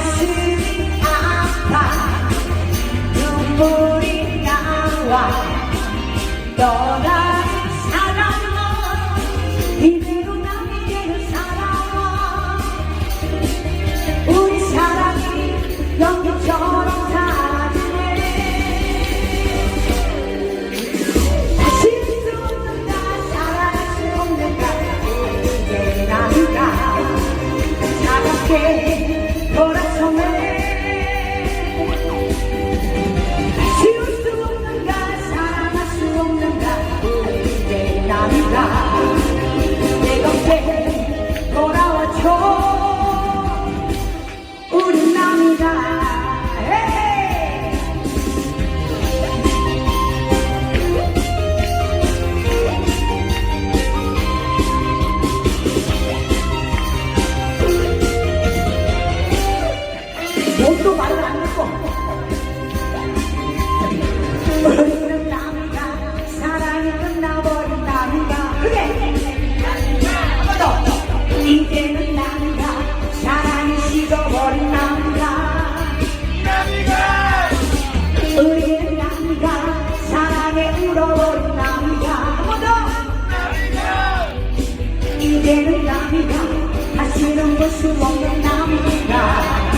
가슴 아파 눈물이 나와. 떠난 사람은 이대로 남에게는 살아와 우리 사랑이 연기처럼 Yeah. 이제는 남이야 다시는 볼 수 없는 남이야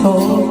Oh.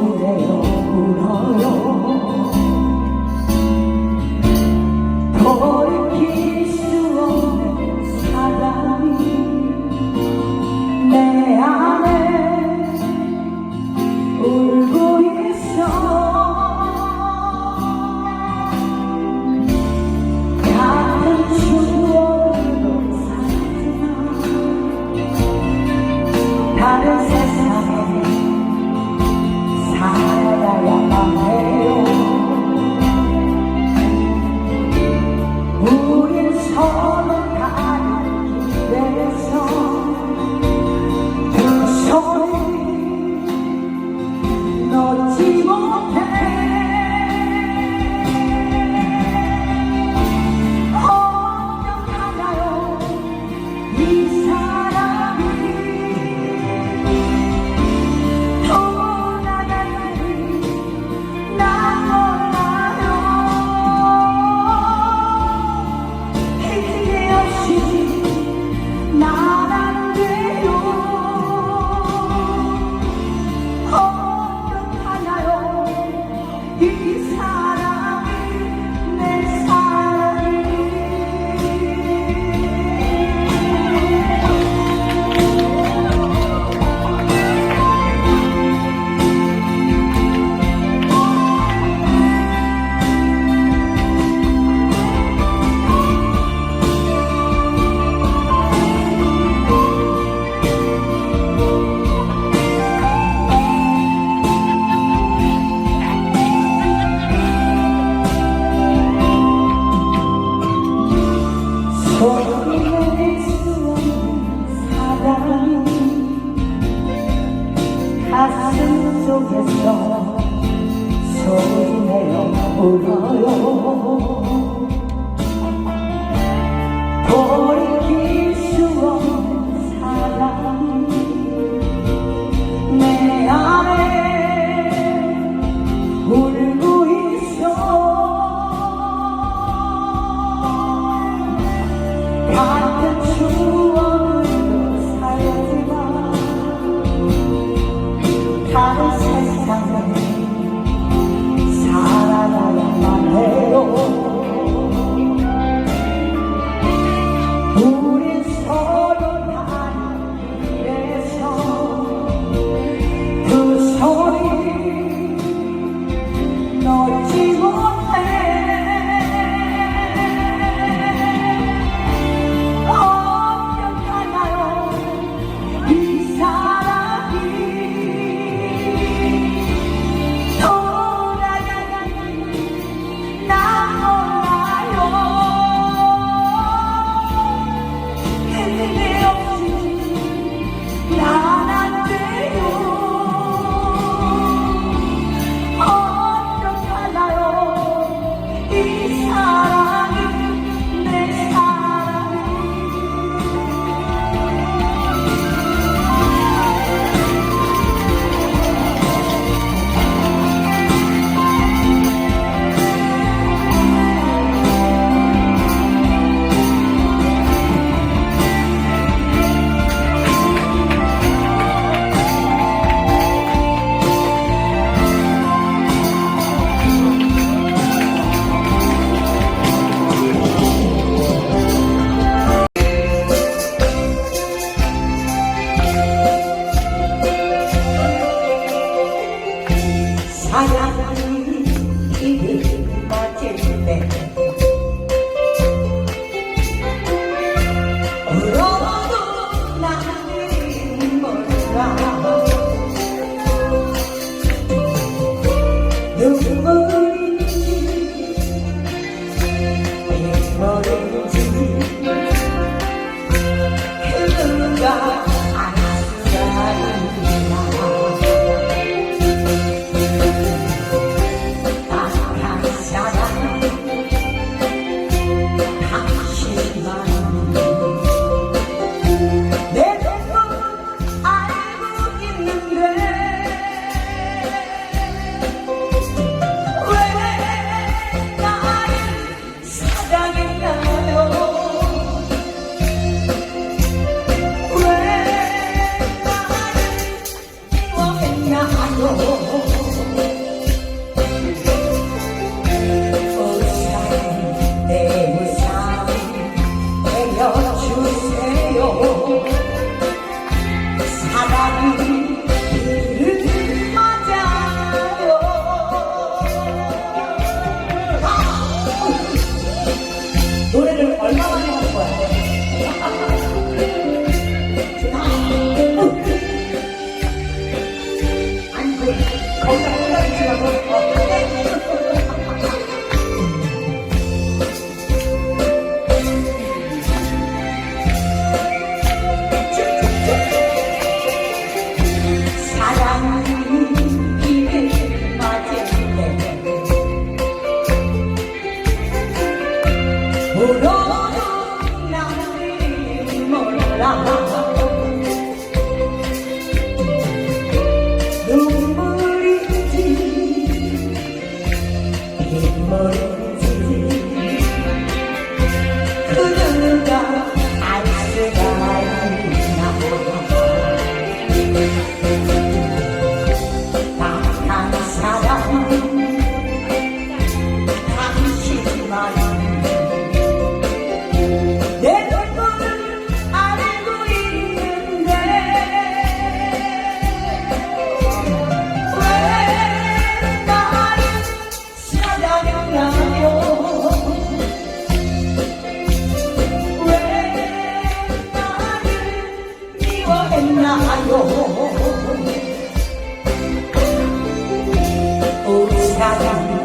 사랑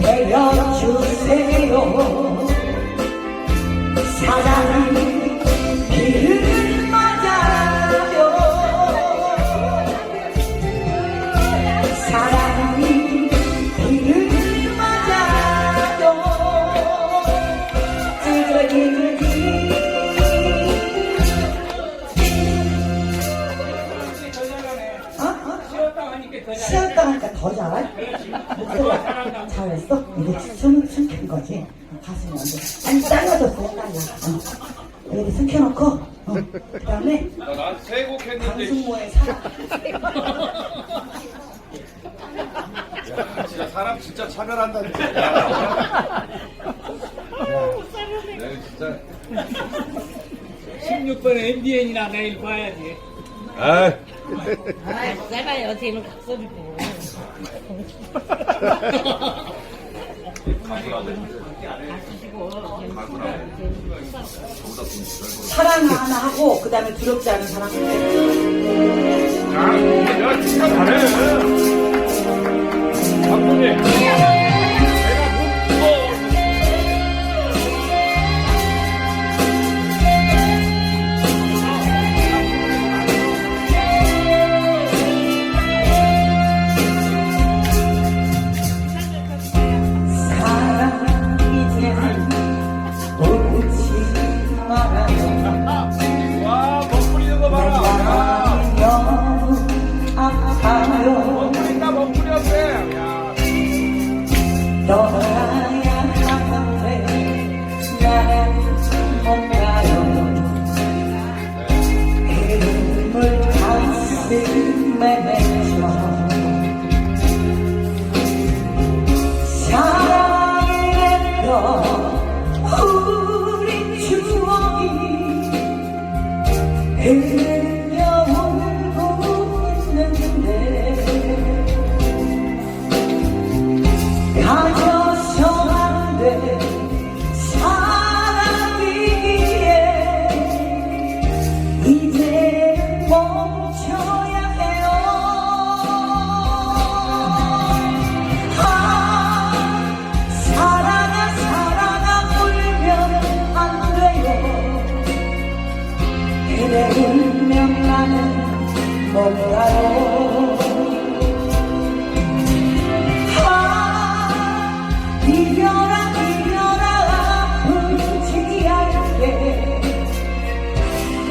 내삶 되어주세요. 사랑 쉬었다 하니까 더 잘해? 목소리가 잘했어? 이게 숨, 숨긴 거지? 가슴이 완전 아니 잘라줬어 잘라 어. 여기 숨겨놓고 어. 그 다음에 나 나한테 세곡 했는데 방송모에 사랑 야, 진짜 사람 진짜 차별한다니까. 야, 내가 진짜 16번 MBN이나 내일 봐야지. 아 아, 짧아요. 쟤는 각설이고. 사랑 하나 하고 그 다음에 두렵지 않은 사랑 야, 진짜 잘해. 박군이. 가슴에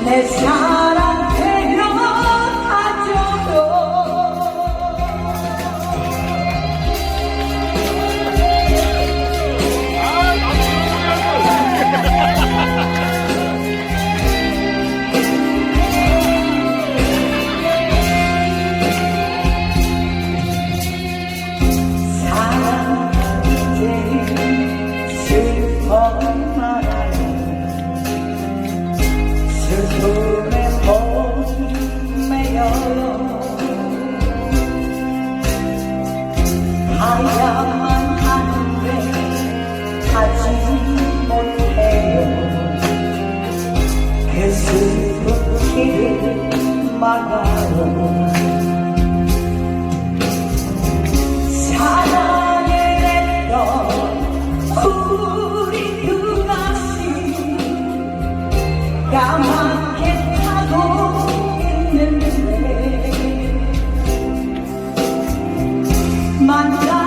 내사 나만 타고 있는데. 만나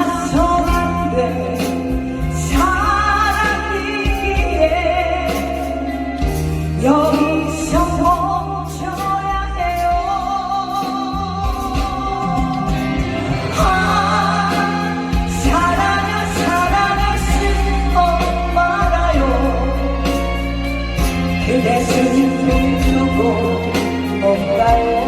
the destiny to go of life.